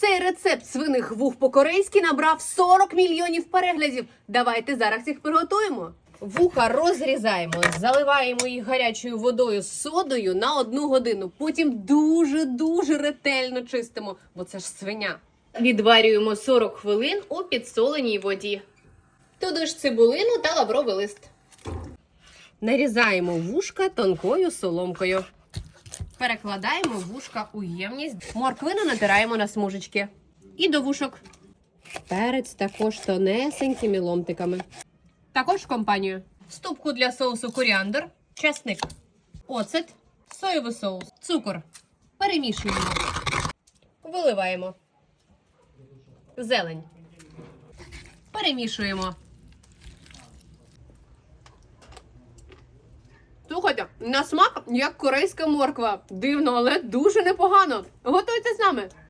Цей рецепт свиних вух по-корейськи набрав 40 мільйонів переглядів. Давайте зараз їх приготуємо. Вуха розрізаємо, заливаємо їх гарячою водою з содою на одну годину. Потім дуже-дуже ретельно чистимо, бо це ж свиня. Відварюємо 40 хвилин у підсоленій воді. Туди ж цибулину та лавровий лист. Нарізаємо вушка тонкою соломкою. Перекладаємо вушка у ємність. Морквину натираємо на смужечки. І до вушок. Перець також тонесенькими ломтиками. Також в компанію. Ступку для соусу коріандр, чесник, оцет, соєвий соус, цукор. Перемішуємо. Виливаємо. Зелень. Перемішуємо. Слухайте, на смак як корейська морква. Дивно, але дуже непогано. Готуйте з нами.